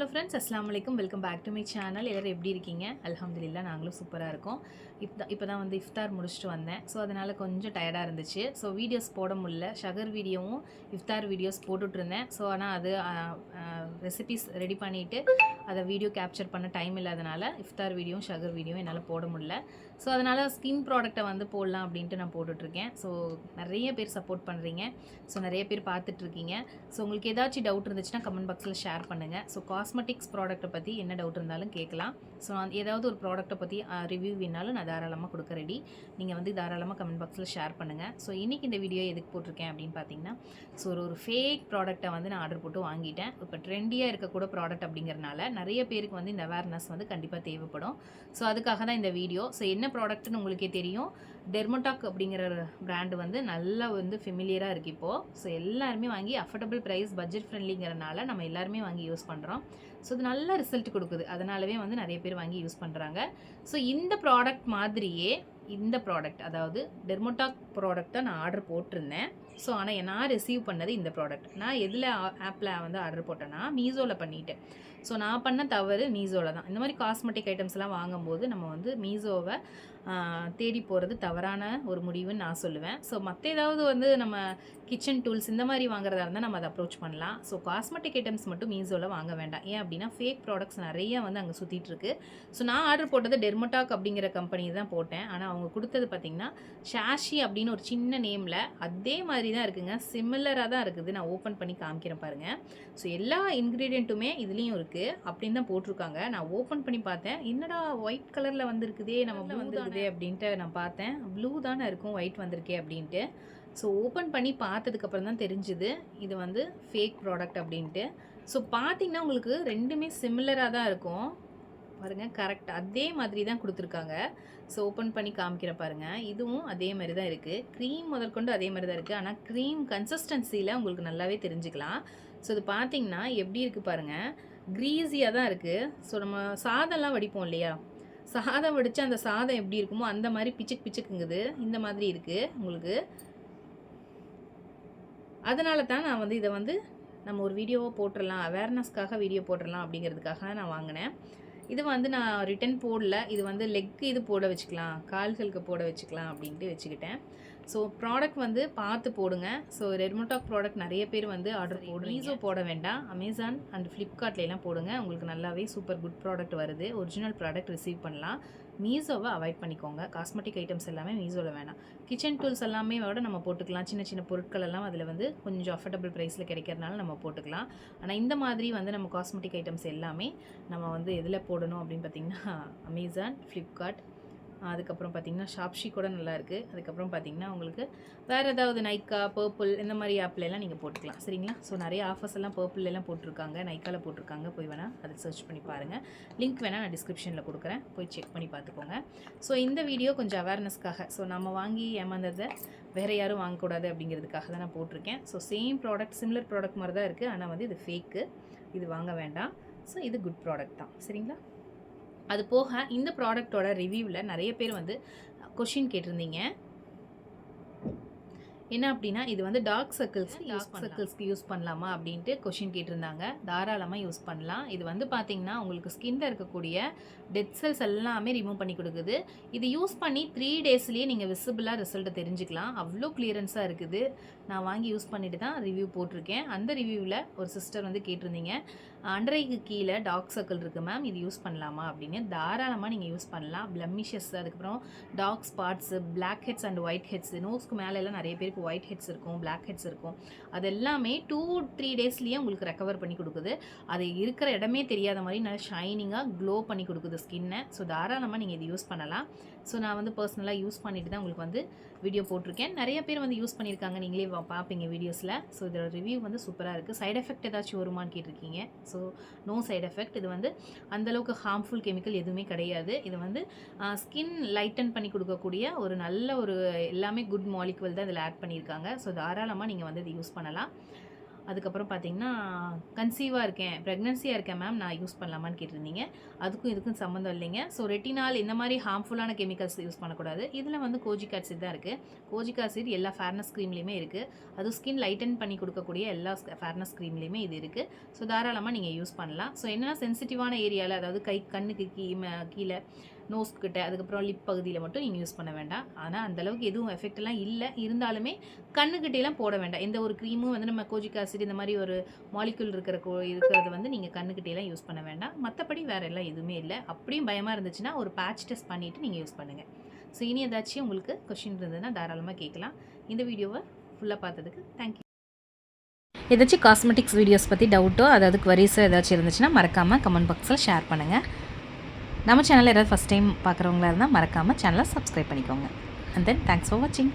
Hello friends அஸ்லாம் வலைக்கும் welcome back to my channel எல்லோரும் எப்படி இருக்கீங்க? அலமதுல்லா நாங்களும் சூப்பராக இருக்கோம். இப்போ இப்போ தான் வந்து இஃப்தார் முடிச்சுட்டு வந்தேன். ஸோ அதனால் கொஞ்சம் டயர்டாக இருந்துச்சு. ஸோ வீடியோஸ் போட முடியல. ஷகர் வீடியோவும் இஃப்தார் வீடியோஸ் போட்டுட்ருந்தேன் ஸோ ஆனால் அது ரெசிபிஸ் ரெடி பண்ணிவிட்டு அதை வீடியோ கேப்சர் பண்ண டைம் இல்லாதனால இஃப்தார் வீடியோவும் ஷகர் வீடியோவும் என்னால் போட முடியல. ஸோ அதனால் ஸ்கின் ப்ராடக்ட்டை வந்து போடலாம் அப்படின்ட்டு நான் போட்டுட்ருக்கேன் ஸோ நிறைய பேர் சப்போர்ட் பண்ணுறீங்க ஸோ நிறைய பேர் பார்த்துட்ருக்கீங்க ஸோ உங்களுக்கு ஏதாச்சும் டவுட் இருந்துச்சுன்னா கமெண்ட் பாக்ஸில் ஷேர் பண்ணுங்கள் ஸோ காஸ்ட் காஸ்மெட்டிக்ஸ் ப்ராடக்ட்டை பற்றி என்ன டவுட் இருந்தாலும் கேட்கலாம். ஸோ நான் ஏதாவது ஒரு ப்ராடக்ட்டை பற்றி ரிவ்யூ வேணாலும் நான் தாராளமாக கொடுக்க ரெடி நீங்கள் வந்து தாராளமாக கமெண்ட் பாக்ஸில் ஷேர் பண்ணுங்கள் ஸோ இன்றைக்கி இந்த வீடியோ எதுக்கு போட்டிருக்கேன் அப்படின்னு பார்த்தீங்கன்னா ஸோ ஒரு ஒரு ஃபேக் ப்ராடக்ட்டை வந்து நான் ஆர்டர் போட்டு வாங்கிட்டேன். இப்போ ட்ரெண்டியாக இருக்கக்கூட ப்ராடக்ட் அப்படிங்கிறனால நிறைய பேருக்கு வந்து இந்த அவேர்னஸ் வந்து கண்டிப்பாக தேவைப்படும். ஸோ அதுக்காக தான் இந்த வீடியோ ஸோ என்ன ப்ராடக்ட்னு உங்களுக்கே தெரியும். டெர்மோடாக் அப்படிங்கிற பிராண்டு வந்து நல்லா வந்து ஃபெமிலியராக இருக்குது இப்போது ஸோ எல்லாருமே வாங்கி அஃபோர்டபுள் ப்ரைஸ் பட்ஜெட் ஃப்ரெண்ட்லிங்கிறனால நம்ம எல்லாருமே வாங்கி யூஸ் பண்ணுறோம் ஸோ இது நல்ல ரிசல்ட் கொடுக்குது. அதனாலவே வந்து நிறைய பேர் வாங்கி யூஸ் பண்ணுறாங்க ஸோ இந்த ப்ராடக்ட் மாதிரியே இந்த ப்ராடக்ட் அதாவது டெர்மோடாக் ப்ராடக்ட் நான் ஆர்டர் போட்டிருந்தேன். ஸோ ஆனால் நான் ரிசீவ் பண்ணது இந்த ப்ராடக்ட் நான் எதில் ஆப்பில் வந்து ஆர்டர் போட்டேன்னா மீசோவில் பண்ணிட்டேன். ஸோ நான் பண்ண தவறு மீசோவில் தான். இந்த மாதிரி காஸ்மெட்டிக் ஐட்டம்ஸ்லாம் வாங்கும்போது நம்ம வந்து மீசோவை தேடி போகிறது தவறான ஒரு முடிவுன்னு நான் சொல்லுவேன். ஸோ மற்ற ஏதாவது வந்து நம்ம கிச்சன் டூல்ஸ் இந்த மாதிரி வாங்குறதா இருந்தால் நம்ம அதை அப்ரோச் பண்ணலாம். ஸோ காஸ்மெட்டிக் ஐட்டம்ஸ் மட்டும் மீஷோவில் வாங்க வேண்டாம். ஏன் அப்படின்னா ஃபேக் ப்ராடக்ட்ஸ் நிறைய வந்து அங்கே சுற்றிட்டு இருக்கு. ஸோ நான் ஆர்டர் போட்டது டெர்மோடாக் அப்படிங்கிற கம்பெனி தான் போட்டேன். ஆனால் அவங்க கொடுத்தது பார்த்திங்கன்னா ஷாஷி அப்படின்னு ஒரு சின்ன நேமில் அதே மாதிரி தான் இருக்குங்க. சிமிலராக தான் இருக்குது. நான் ஓப்பன் பண்ணி காமிக்கிறேன் பாருங்கள் ஸோ எல்லா இன்க்ரீடியண்ட்டுமே இதுலேயும் இருக்குது அப்படின்னு தான் போட்டிருக்காங்க. நான் ஓப்பன் பண்ணி பார்த்தேன். என்னடா ஒயிட் கலரில் வந்திருக்குதே. நம்ம வந்துருக்குதே அப்படின்ட்டு நான் பார்த்தேன். ப்ளூ தானே இருக்கும் ஒயிட் வந்திருக்கே அப்படின்ட்டு. ஸோ ஓப்பன் பண்ணி பார்த்ததுக்கப்புறம் தான் தெரிஞ்சுது இது வந்து ஃபேக் ப்ராடக்ட் அப்படின்ட்டு. ஸோ பார்த்தீங்கன்னா உங்களுக்கு ரெண்டுமே சிமிலராக தான் இருக்கும். பாருங்கள் கரெக்ட் அதே மாதிரி தான் கொடுத்துருக்காங்க. ஸோ ஓப்பன் பண்ணி காமிக்கிற பாருங்கள் இதுவும் அதே மாதிரி தான் இருக்குது க்ரீம் முதற்கொண்டு அதே மாதிரி தான் இருக்குது ஆனால் க்ரீம் கன்சிஸ்டன்சியில் உங்களுக்கு நல்லாவே தெரிஞ்சுக்கலாம். ஸோ இது பார்த்தீங்கன்னா எப்படி இருக்குது பாருங்கள் க்ரீஸியாக தான் இருக்குது ஸோ நம்ம சாதம்லாம் வடிப்போம் இல்லையா? சாதம் வடித்து அந்த சாதம் எப்படி இருக்குமோ அந்த மாதிரி பிச்சுக்கு பிச்சுக்குங்குது. இந்த மாதிரி இருக்குது உங்களுக்கு. அதனால தான் நான் வந்து இதை வந்து நம்ம ஒரு வீடியோவை போட்டுடலாம் அவேர்னஸ்க்காக வீடியோ போட்டுடலாம் அப்படிங்கிறதுக்காக நான் வாங்கினேன். இது வந்து நான் ரிட்டன் போடல. இது வந்து லெக் இது போட வச்சுக்கலாம். கால்களுக்கு போட வச்சுக்கலாம் அப்படின்ட்டு வச்சுக்கிட்டேன். ஸோ ப்ராடக்ட் வந்து பார்த்து போடுங்க. ஸோ ரெட்மோட்டாக் ப்ராடக்ட் நிறைய பேர் வந்து ஆர்டர் போடுங்க மீஷோ போட வேண்டாம். அமேசான் அண்ட் ஃப்ளிப்கார்ட்லாம் போடுங்க. உங்களுக்கு நல்லாவே சூப்பர் குட் ப்ராடக்ட் வருது. ஒரிஜினல் ப்ராடக்ட் ரிசீவ் பண்ணலாம். மீஷோவை அவாய்ட் பண்ணிக்கோங்க. காஸ்மெட்டிக் ஐட்டம்ஸ் எல்லாமே மீஷோவில் வேணாம். கிச்சன் டூல்ஸ் எல்லாமே விட நம்ம போட்டுக்கலாம். சின்ன சின்ன பொருட்கள் எல்லாம் அதில் வந்து கொஞ்சம் அஃபர்டபுள் ப்ரைஸில் கிடைக்கிறதுனால நம்ம போட்டுக்கலாம். ஆனால் இந்த மாதிரி வந்து நம்ம காஸ்மெட்டிக் ஐட்டம்ஸ் எல்லாமே நம்ம வந்து எதில் போடணும் அப்படின்னு பார்த்திங்கன்னா அமேசான் ஃப்ளிப்கார்ட் அதுக்கப்புறம் பார்த்திங்கன்னா ஷாப்ஷி கூட நல்லா இருக்குது அதுக்கப்புறம் பார்த்திங்கன்னா உங்களுக்கு வேறு ஏதாவது நைக்கா பர்பிள் இந்த மாதிரி ஆப்லலாம் நீங்கள் போட்டுக்கலாம். சரிங்களா? ஸோ நிறைய ஆஃபர்ஸ் எல்லாம் பர்பிள் எல்லாம் போட்டிருக்காங்க. நைக்காவில் போட்டிருக்காங்க. போய் வேணால் அதை சர்ச் பண்ணி பாருங்கள் லிங்க் வேணால் நான் டிஸ்கிரிப்ஷனில் கொடுக்குறேன். போய் செக் பண்ணி பார்த்துக்கோங்க. ஸோ இந்த வீடியோ கொஞ்சம் அவேர்னஸ்க்காக ஸோ நம்ம வாங்கி ஏமாந்ததை வேறு யாரும் வாங்கக்கூடாது அப்படிங்கிறதுக்காக தான் நான் போட்டிருக்கேன். So same product similar product மாதிரி தான் இருக்குது ஆனால் வந்து இது ஃபேக்கு இது வாங்க வேண்டாம். ஸோ இது குட் ப்ராடக்ட் தான். சரிங்களா? அது போக இந்த ப்ராடக்டோட ரிவ்யூவில் நிறைய பேர் வந்து கொஷின் கேட்டிருந்தீங்க. என்ன அப்படின்னா இது வந்து டார்க் சர்க்கிள்ஸ் டார்க் சர்க்கிள்ஸ்க்கு யூஸ் பண்ணலாமா அப்படின்ட்டு கொஷின் கேட்டிருந்தாங்க. தாராளமாக யூஸ் பண்ணலாம். இது வந்து பார்த்தீங்கன்னா உங்களுக்கு ஸ்கின்ல இருக்கக்கூடிய டெட் செல்ஸ் எல்லாமே ரிமூவ் பண்ணி கொடுக்குது. இது யூஸ் பண்ணி த்ரீ டேஸ்லேயே நீங்கள் விசிபிளாக ரிசல்ட்டை தெரிஞ்சுக்கலாம். அவ்வளோ கிளியரன்ஸாக இருக்குது. நான் வாங்கி யூஸ் பண்ணிட்டு தான் ரிவ்யூ போட்டிருக்கேன். அந்த ரிவ்யூவில் ஒரு சிஸ்டர் வந்து கேட்டிருந்தீங்க. அண்டரைக்கு கீழே டார்க் சர்க்கிள் இருக்குது மேம் இது யூஸ் பண்ணலாமா அப்படின்னு. தாராளமாக நீங்கள் யூஸ் பண்ணலாம். பிளமிஷஸ் அதுக்கப்புறம் dark spots blackheads and whiteheads நோஸ்க்கு மேலே எல்லாம் நிறைய பேருக்கு ஒயிட் ஹெட்ஸ் இருக்கும் பிளாக் ஹெட்ஸ் இருக்கும். அது எல்லாமே டூ த்ரீ டேஸ்லேயே உங்களுக்கு ரெக்கவர் பண்ணி கொடுக்குது. அது இருக்கிற இடமே தெரியாத மாதிரி நல்லா ஷைனிங்காக க்ளோ பண்ணி கொடுக்குது ஸ்கின்னை ஸோ தாராளமாக நீங்கள் இது யூஸ் பண்ணலாம். ஸோ நான் வந்து பர்சனலாக யூஸ் பண்ணிட்டு தான் உங்களுக்கு வந்து வீடியோ போட்டிருக்கேன். நிறைய பேர் வந்து யூஸ் பண்ணியிருக்காங்க. நீங்களே பார்ப்பீங்க வீடியோஸில் ஸோ இதோட ரிவ்யூ வந்து சூப்பராக இருக்குது சைட் எஃபெக்ட் ஏதாச்சும் வருமானு கேட்டிருக்கீங்க. ஸோ நோ சைட் எஃபெக்ட் இது வந்து அந்தளவுக்கு ஹார்ம்ஃபுல் கெமிக்கல் எதுவுமே கிடையாது. இது வந்து ஸ்கின் லைட்டன் பண்ணி கொடுக்கக்கூடிய ஒரு நல்ல ஒரு எல்லாமே குட் மாலிகுவல் தான் இதில் ஆட் பண்ணியிருக்காங்க. ஸோ தாராளமாக நீங்கள் வந்து இது யூஸ் பண்ணலாம். அதுக்கப்புறம் பார்த்தீங்கன்னா கன்சீவாக இருக்கேன். ப்ரெக்னன்சியாக இருக்கேன் மேம் நான் யூஸ் பண்ணலாமான்னு கேட்டிருந்தீங்க. அதுக்கும் இதுக்கும் சம்மந்தம் இல்லைங்க. ஸோ ரெட்டினால் இந்த மாதிரி ஹார்ம்ஃபுல்லான கெமிக்கல்ஸ் யூஸ் பண்ணக்கூடாது. இதில் வந்து கோஜிக் ஆசிட் தான் இருக்குது கோஜிக் ஆசிட் எல்லா ஃபேர்னஸ் க்ரீம்லேயுமே இருக்குது அதுவும் ஸ்கின் லைட்டன் பண்ணி கொடுக்கக்கூடிய எல்லா ஃபேர்னஸ் க்ரீம்லேயுமே இது இருக்குது ஸோ தாராளமாக நீங்கள் யூஸ் பண்ணலாம். ஸோ என்னென்னா சென்சிட்டிவான ஏரியாவில் அதாவது கை கண்ணுக்கு கீ கீழே நோஸ் கிட்ட அதுக்கப்புறம் லிப் பகுதியில் மட்டும் நீங்கள் யூஸ் பண்ண வேண்டாம். ஆனால் அந்தளவுக்கு எதுவும் எஃபெக்ட்லாம் இல்லை. இருந்தாலுமே கண்ணுக்கிட்டேலாம் போட வேண்டாம். எந்த ஒரு க்ரீமும் வந்து நம்ம கோஜிக் ஆசிட் இந்த மாதிரி ஒரு மாலிக்யூல் இருக்கிற கோ இருக்கிறது வந்து நீங்கள் கண்ணுக்கிட்டேலாம் யூஸ் பண்ண வேண்டாம். மற்றபடி வேறு எல்லாம் எதுவுமே இல்லை. அப்படியும் பயமாக இருந்துச்சுன்னா ஒரு பேட்ச் டெஸ்ட் பண்ணிவிட்டு நீங்கள் யூஸ் பண்ணுங்கள் ஸோ இனி ஏதாச்சும் உங்களுக்கு கொஷின் இருந்ததுன்னா தாராளமாக கேட்கலாம். இந்த வீடியோவை ஃபுல்லாக பார்த்ததுக்கு தேங்க்யூ ஏதாச்சும் காஸ்மெட்டிக்ஸ் வீடியோஸ் பற்றி டவுட்டோ அதாவது குவரிஸோ ஏதாச்சும் இருந்துச்சுன்னா மறக்காமல் கமெண்ட் பாக்ஸில் ஷேர் பண்ணுங்கள் நம்ம சேனலில் ஏதாவது ஃபஸ்ட் டைம் பார்க்குறவங்களா இருந்தால் மறக்காமல் சேனலை சப்ஸ்கிரைப் பண்ணிக்கோங்க. அண்ட் தென் தேங்க்ஸ் ஃபார் வாட்சிங்